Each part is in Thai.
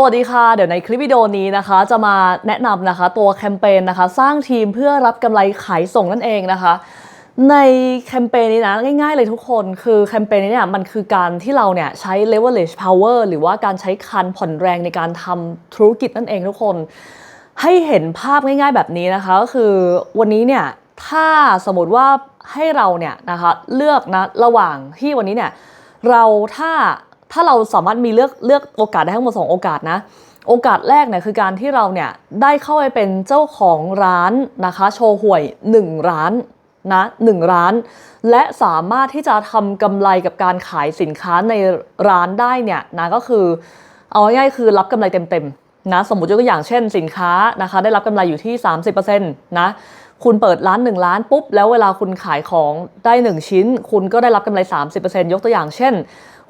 สวัสดีค่ะ เดี๋ยวในคลิปวิดีโอนี้นะคะ จะมาแนะนำนะคะ ตัวแคมเปญนะคะ สร้างทีมเพื่อรับกำไรขายส่งนั่นเองนะคะ ในแคมเปญนี้นะง่ายๆเลยทุกคนคือแคมเปญนี้เนี่ยมันคือการที่เราเนี่ยใช้ leverage power หรือว่าการใช้คันผ่อนแรงในการทำธุรกิจนั่นเองทุกคน ให้เห็นภาพง่ายๆแบบนี้นะคะก็คือวันนี้เนี่ยถ้าสมมติว่าให้เราเนี่ยนะคะเลือกนะระหว่างที่วันนี้เนี่ยเราถ้า ถ้าเราสามารถมีเลือกเลือกโอกาสได้ทั้งหมดสองโอกาสนะ โอกาสแรกเนี่ยคือการที่เราเนี่ยได้เข้าไปเป็นเจ้าของร้านนะคะ โชว์หวย 1 ร้านนะหนึ่งร้าน และสามารถที่จะทำกำไรกับการขายสินค้าในร้านได้เนี่ยนะก็คือ เอาง่ายๆคือรับกำไรเต็มๆนะสมมติยกตัวอย่างเช่นสินค้านะคะ ได้รับกำไรอยู่ที่ 30%นะคุณเปิดร้าน1ล้านปุ๊บแล้วเวลาคุณขายของได้ 1 ชิ้น คุณก็ได้รับกำไร 30%ยกตัวอย่างเช่น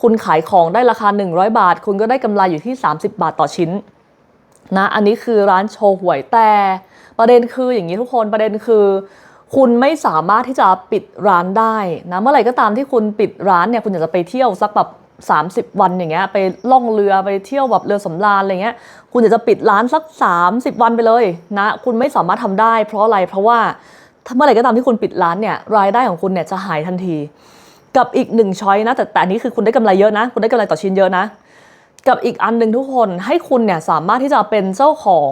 คุณขายของได้ราคา 100 บาท คุณก็ได้กำไรอยู่ที่ 30 บาทต่อชิ้นนะอันนี้คือร้านโชว์หวยแต่ประเด็นคืออย่างนี้ทุกคนประเด็นคือ คุณไม่สามารถที่จะปิดร้านได้นะเมื่อไหร่ก็ตามที่คุณปิดร้านเนี่ยคุณอยากจะไปเที่ยวสักแบบ30 วันอย่างเงี้ยไปล่องเรือไปเที่ยวแบบเรือสำราญอะไรเงี้ยคุณอยากจะปิดร้านสัก 30 วันไปเลยนะคุณไม่สามารถทำได้ เพราะอะไรเพราะว่าเมื่อไหร่ก็ตามที่คุณปิดร้านเนี่ยรายได้ของคุณเนี่ยจะหายทันที กับอีกหนึ่งช้อยนะแต่แต่อันนี้คือคุณได้กำไรเยอะนะ คุณได้กำไรต่อชิ้นเยอะนะ กับอีกอันหนึ่งทุกคนให้คุณเนี่ยสามารถที่จะเป็นเจ้าของ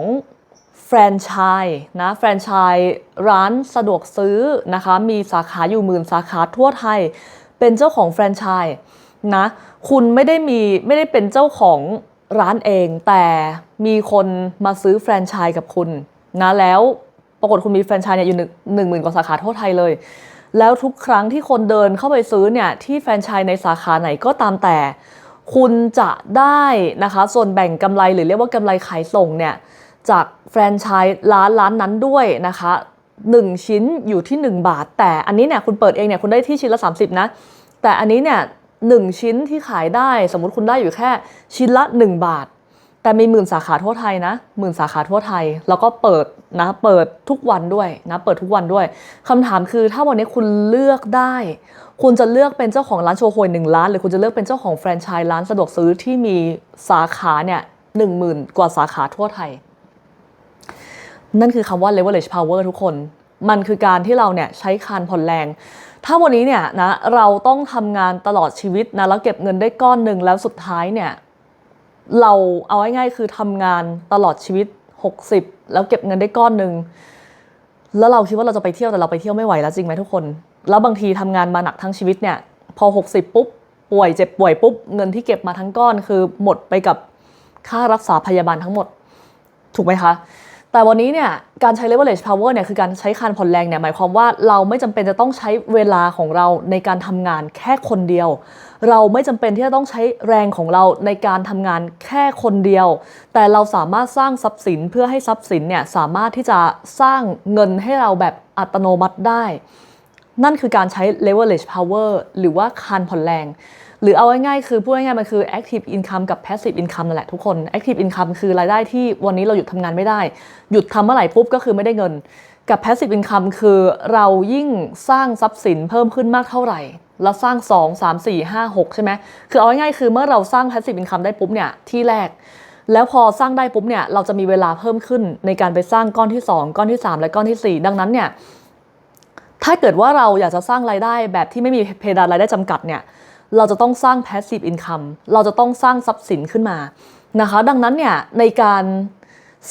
แฟรนไชส์นะแฟรนไชส์ร้านสะดวกซื้อนะคะ มีสาขาอยู่หมื่นสาขาทั่วไทย เป็นเจ้าของแฟรนไชส์นะ คุณไม่ได้มีไม่ได้เป็นเจ้าของร้านเอง แต่มีคนมาซื้อแฟรนไชส์กับคุณนะแล้วปรากฏคุณมีแฟรนไชส์เนี่ยอยู่หนึ่งหนึ่งหมื่นกว่าสาขาทั่วไทยเลย แล้วทุกครั้งที่คนเดินเข้าไปซื้อเนี่ยที่แฟรนไชส์ในสาขาไหนก็ตามแต่ คุณจะได้นะคะส่วนแบ่งกำไรหรือเรียกว่ากำไรขายส่งเนี่ยจากแฟรนไชส์ร้านร้านนั้นด้วยนะคะ 1 ชิ้นอยู่ที่ 1 บาท แต่อันนี้เนี่ยคุณเปิดเองเนี่ยคุณได้ที่ชิ้นละ 30 นะ แต่อันนี้เนี่ยหชิ้นที่ขายได้สมมุติคุณได้อยู่แค่ชิ้นละ 1 บาท แต่มีหมื่นสาขาทั่วไทยนะหมื่นสาขาทั่วไทย แล้วก็เปิดนะเปิดทุกวันด้วยนะเปิดทุกวันด้วยคำถามคือถ้าวันนี้คุณเลือกได้ คุณจะเลือกเป็นเจ้าของร้านโชว์หวยหนึ่งล้าน หรือคุณจะเลือกเป็นเจ้าของแฟรนไชส์ร้านสะดวกซื้อที่มีสาขาเนี่ยหนึ่งหมื่นกว่าสาขาทั่วไทย นั่นคือคำว่า leverage power ทุกคน มันคือการที่เราเนี่ยใช้คานผ่อนแรง ถ้าวันนี้เนี่ยนะเราต้องทำงานตลอดชีวิตนะแล้วเก็บเงินได้ก้อนหนึ่งแล้วสุดท้ายเนี่ย เราเอาง่ายๆคือทำงานตลอดชีวิต 60 แล้วเก็บเงินได้ก้อนหนึ่งแล้วเราคิดว่าเราจะไปเที่ยวแต่เราไปเที่ยวไม่ไหวแล้วจริงไหมทุกคน แล้วบางทีทำงานมาหนักทั้งชีวิตเนี่ย พอ 60 ปุ๊บ ป่วยเจ็บป่วยปุ๊บ เงินที่เก็บมาทั้งก้อนคือหมดไปกับค่ารักษาพยาบาลทั้งหมด ถูกไหมคะ แต่วันนี้เนี่ยการใช้ leverage power เนี่ยคือการใช้คานผ่อนแรงเนี่ยหมายความว่าเราไม่จำเป็นจะต้องใช้เวลาของเราในการทำงานแค่คนเดียว เราไม่จำเป็นที่จะต้องใช้แรงของเราในการทำงานแค่คนเดียว แต่เราสามารถสร้างทรัพย์สินเพื่อให้ทรัพย์สินเนี่ยสามารถที่จะสร้างเงินให้เราแบบอัตโนมัติได้ นั่นคือการใช้ leverage power หรือว่าคานผ่อนแรง หรือเอาง่ายๆคือพูดง่ายๆมันคือ active income กับ passive income นั่นแหละทุกคน active income คือรายได้ที่วันนี้เราหยุดทำงานไม่ได้ หยุดทำเมื่อไหร่ปุ๊บก็คือไม่ได้เงิน กับ passive income คือเรายิ่งสร้างทรัพย์สินเพิ่มขึ้นมากเท่าไหร่แล้วสร้าง 2 3 4 5 6 ใช่ไหมคือเอาง่ายๆคือเมื่อเราสร้าง passive income ได้ปุ๊บเนี่ยที่แรกแล้วพอสร้างได้ปุ๊บเนี่ยเราจะมีเวลาเพิ่มขึ้นในการไปสร้างก้อนที่ 2 ก้อนที่ 3 และก้อนทีสี่4 ดังนั้นเนี่ย ถ้าเกิดว่าเราอยากจะสร้างรายได้แบบที่ไม่มีเพดานรายได้จำกัดเนี่ย เราจะต้องสร้าง passive income เราจะต้องสร้างทรัพย์สินขึ้นมานะคะ ดังนั้นเนี่ยในการ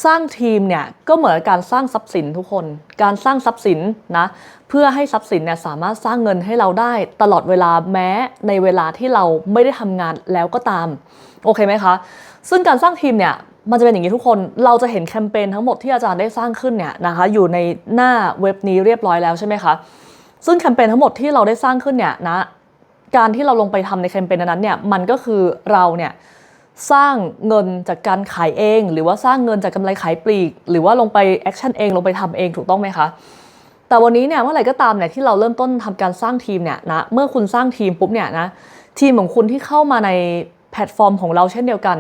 สร้างทีมเนี่ยก็เหมือนการสร้างทรัพย์สินทุกคน การสร้างทรัพย์สินนะเพื่อให้ทรัพย์สินเนี่ยสามารถสร้างเงินให้เราได้ตลอดเวลาแม้ในเวลาที่เราไม่ได้ทำงานแล้วก็ตามโอเคไหมคะ ซึ่งการสร้างทีมเนี่ย มันจะเป็นอย่างนี้ทุกคน เราจะเห็นแคมเปญทั้งหมดที่อาจารย์ได้สร้างขึ้นเนี่ยนะคะอยู่ในหน้าเว็บนี้เรียบร้อยแล้วใช่ไหมคะ ซึ่งแคมเปญทั้งหมดที่เราได้สร้างขึ้นเนี่ยนะการที่เราลงไปทำในแคมเปญนั้นเนี่ยมันก็คือเราเนี่ยสร้างเงินจากการขายเอง หรือว่าสร้างเงินจากกำไรขายปลีก หรือว่าลงไปแอคชั่นเองลงไปทำเองถูกต้องไหมคะแต่วันนี้เนี่ยเมื่อไหร่ก็ตามเนี่ยที่เราเริ่มต้นทำการสร้างทีมเนี่ยนะเมื่อคุณสร้างทีมปุ๊บเนี่ยนะทีมของคุณที่เข้ามาในแพลตฟอร์มของเราเช่นเดียวกัน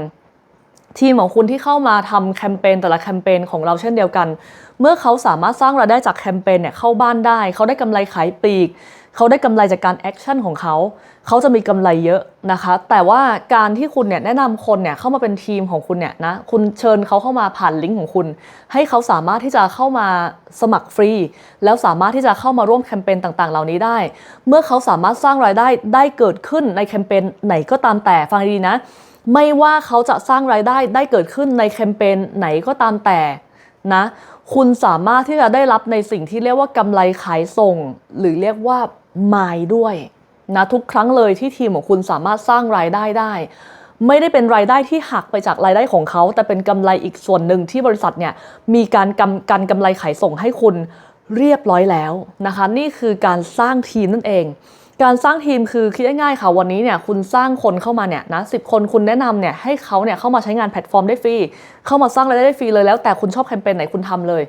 ทีมของคุณที่เข้ามาทำแคมเปญแต่ละแคมเปญของเราเช่นเดียวกัน เมื่อเขาสามารถสร้างรายได้จากแคมเปญเนี่ยเข้าบ้านได้ เขาได้กำไรขายปลีก เขาได้กำไรจากการแอคชั่นของเขา เขาจะมีกำไรเยอะนะคะ แต่ว่าการที่คุณเนี่ยแนะนำคนเนี่ยเข้ามาเป็นทีมของคุณเนี่ยนะ คุณเชิญเขาเข้ามาผ่านลิงก์ของคุณ ให้เขาสามารถที่จะเข้ามาสมัครฟรี แล้วสามารถที่จะเข้ามาร่วมแคมเปญต่างๆ เหล่านี้ได้ เมื่อเขาสามารถสร้างรายได้ได้เกิดขึ้นในแคมเปญไหนก็ตามแต่ฟังดีๆนะ ไม่ว่าเขาจะสร้างรายได้ได้เกิดขึ้นในแคมเปญไหนก็ตามแต่นะ คุณสามารถที่จะได้รับในสิ่งที่เรียกว่ากำไรขายส่ง หรือเรียกว่าไมายด้วยนะทุกครั้งเลยที่ทีมของคุณสามารถสร้างรายได้ได้ ไม่ได้เป็นรายได้ที่หักไปจากรายได้ของเขา แต่เป็นกำไรอีกส่วนหนึ่งที่บริษัทเนี่ยมีการกำการกำไรขายส่งให้คุณเรียบร้อยแล้วนะคะ นี่คือการสร้างทีมนั่นเอง การสร้างทีมคือคิดง่ายๆค่ะวันนี้เนี่ยคุณสร้างคนเข้ามาเนี่ยนะสิคนคุณแนะนำเนี่ยให้เขาเนี่ยเข้ามาใช้งานแพลตฟอร์มได้ฟรีเข้ามาสร้างรายได้ได้ฟรีเลยแล้วแต่คุณชอบแคมเปญไหนคุณทำเลย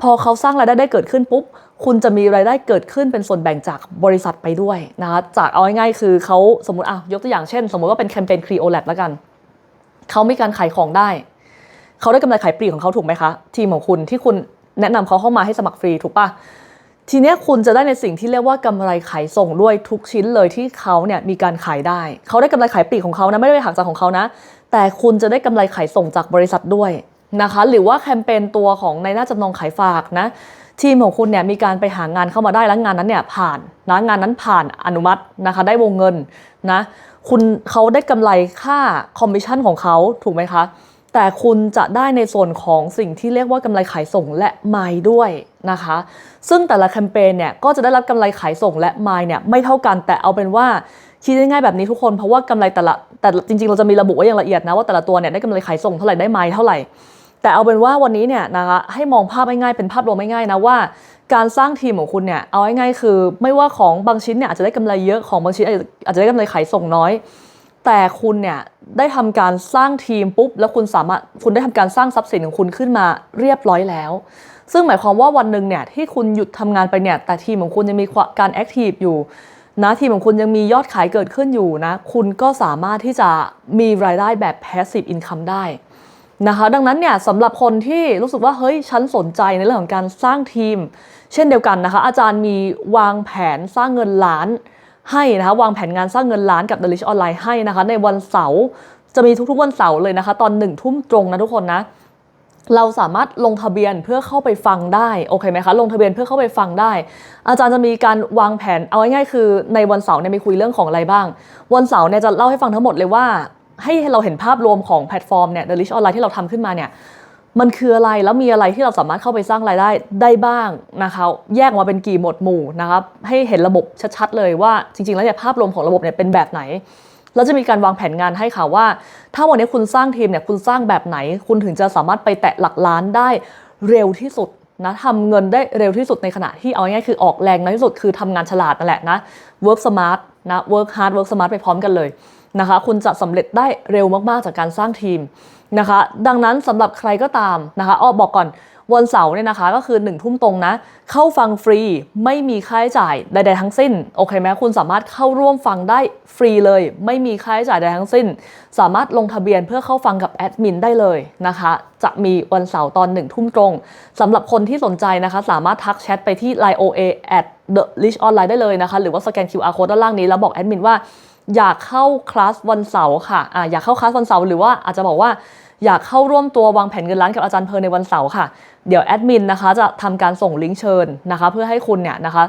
พอเขาสร้างรายได้ได้เกิดขึ้นปุ๊บคุณจะมีรายได้เกิดขึ้นเป็นส่วนแบ่งจากบริษัทไปด้วยนะคะจากเอาง่ายๆคือเขาสมมติอะยกตัวอย่างเช่น สมมติว่าเป็นแคมเปญ Creo Lab แล้วกันเขามีการขายของได้เขาได้กำไรขายปลีกของเขาถูกไหมคะ ทีมของคุณที่คุณแนะนำเขาเข้ามาให้สมัครฟรีถูกปะ ทีนี้คุณจะได้ในสิ่งที่เรียกว่ากำไรขายส่งด้วยทุกชิ้นเลยที่เขาเนี่ยมีการขายได้ เขาได้กำไรขายปลีกของเขานะไม่ได้ไปหักจากของเขานะ แต่คุณจะได้กำไรขายส่งจากบริษัทด้วยนะคะหรือว่าแคมเปญตัวของในหน้าจำนองขายฝากนะทีมของคุณเนี่ยมีการไปหางานเข้ามาได้แล้วงานนั้นเนี่ยผ่านนะงานนั้นผ่านอนุมัตินะคะได้วงเงินนะคุณเขาได้กำไรค่าคอมมิชชั่นของเขาถูกไหมคะ แต่คุณจะได้ในส่วนของสิ่งที่เรียกว่ากำไรขายส่งและไมล์ด้วยนะคะ ซึ่งแต่ละแคมเปญเนี่ยก็จะได้รับกำไรขายส่งและไมล์เนี่ยไม่เท่ากันแต่เอาเป็นว่าคิดง่ายๆแบบนี้ทุกคนเพราะว่ากำไรแต่ละแต่จริงๆ เราจะมีระบุไว้อย่างละเอียดนะว่าแต่ละตัวเนี่ยได้กำไรขายส่งเท่าไหร่ได้ไมล์เท่าไหร่ แต่เอาเป็นว่าวันนี้เนี่ยนะคะให้มองภาพง่ายๆเป็นภาพรวมง่ายๆนะว่า การสร้างทีมของคุณเนี่ยเอาง่ายๆคือ ไม่ว่าของบางชิ้นเนี่ยอาจจะได้กำไรเยอะของบางชิ้นอาจจะอาจจะได้กำไรขายส่งน้อย แต่คุณเนี่ยได้ทำการสร้างทีมปุ๊บ แล้วคุณสามารถคุณได้ทำการสร้างทรัพย์สินของคุณขึ้นมาเรียบร้อยแล้ว ซึ่งหมายความว่าวันหนึ่งเนี่ยที่คุณหยุดทำงานไปเนี่ยแต่ทีมของคุณยังมีการแอคทีฟอยู่นะทีมของคุณยังมียอดขายเกิดขึ้นอยู่นะ คุณก็สามารถที่จะมีรายได้แบบ passive income ได้นะคะดังนั้นเนี่ยสำหรับคนที่รู้สึกว่าเฮ้ยฉันสนใจในเรื่องของการสร้างทีม เช่นเดียวกันนะคะ อาจารย์มีวางแผนสร้างเงินล้าน ให้นะคะวางแผนงานสร้างเงินล้านกับ The Rich Online ให้นะคะ ในวันเสาร์จะมีทุกๆวันเสาร์เลยนะคะ ตอนหนึ่งทุ่มตรงนะทุกคนนะเราสามารถลงทะเบียนเพื่อเข้าไปฟังได้โอเคไหมคะลงทะเบียนเพื่อเข้าไปฟังได้ อาจารย์จะมีการวางแผนเอาง่ายๆคือในวันเสาร์เนี่ยมีคุยเรื่องของอะไรบ้าง วันเสาร์เนี่ยจะเล่าให้ฟังทั้งหมดเลยว่า ให้เราเห็นภาพรวมของแพลตฟอร์มเนี่ย The Rich Online ที่เราทำขึ้นมาเนี่ย มันคืออะไรแล้วมีอะไรที่เราสามารถเข้าไปสร้างรายได้ได้บ้างนะคะแยกมาเป็นกี่หมวดหมู่นะครับให้เห็นระบบชัดๆเลยว่าจริงๆ แล้วเนี่ยภาพรวมของระบบเนี่ยเป็นแบบไหนเราจะมีการวางแผนงานให้ค่ะว่า ถ้าวันนี้คุณสร้างทีมเนี่ยคุณสร้างแบบไหน คุณถึงจะสามารถไปแตะหลักล้านได้เร็วที่สุดนะทำเงินได้เร็วที่สุดในขณะที่เอาง่ายๆคือออกแรงน้อยที่สุดคือทำงานฉลาดนั่นแหละนะ work smart นะ work hard work smart ไปพร้อมกันเลยนะคะ คุณจะสำเร็จได้เร็วมากๆจากการสร้างทีม นะคะ ดังนั้นสำหรับใครก็ตามนะคะอ้อบอกก่อนวันเสาร์เนี่ยนะคะก็คือ1นึ่ทุ่มตรงนะ เข้าฟังฟรีไม่มีค่าใช้จ่ายใดๆทั้งสิ้น โอเคไหมคุณสามารถเข้าร่วมฟังได้ฟรีเลย ไม่มีค่าใช้จ่ายใดทั้งสิ้น สามารถลงทะเบียนเพื่อเข้าฟังกับแอดมินได้เลยนะคะ จะมีวันเสาร์ตอนหนึ่งทุ่มตรงสำหรับคนที่สนใจนะคะ สามารถทักแชทไปที่ line oa at the rich online ได้เลยนะคะ หรือว่าสแกน QR code ด้านล่างนี้แล้วบอกแอดมินว่า อยากเข้าคลาสวันเสาร์ค่ะอ่าอยากเข้าคลาสวันเสาร์หรือว่าอาจจะบอกว่าอยากเข้าร่วมตัววางแผนเงินล้านกับอาจารย์เพลในวันเสาร์ค่ะ เดี๋ยวแอดมินนะคะจะทำการส่งลิงก์เชิญนะคะ เพื่อให้คุณเนี่ยนะคะ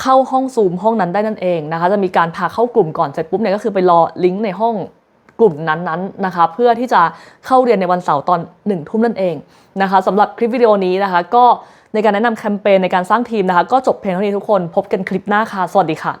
เข้าห้องซูมห้องนั้นได้นั่นเองนะคะ จะมีการพาเข้ากลุ่มก่อนเสร็จปุ๊บเนี่ยก็คือไปรอลิงก์ในห้องกลุ่มนั้นๆนะคะ เพื่อที่จะเข้าเรียนในวันเสาร์ตอนหนึ่งทุ่มนั่นเองนะคะสำหรับคลิปวิดีโอนี้นะคะ ก็ในการแนะนำแคมเปญในการสร้างทีมนะคะ ก็จบเพียงเท่านี้ทุกคนพบกันคลิปหน้าค่ะ สวัสดีค่ะ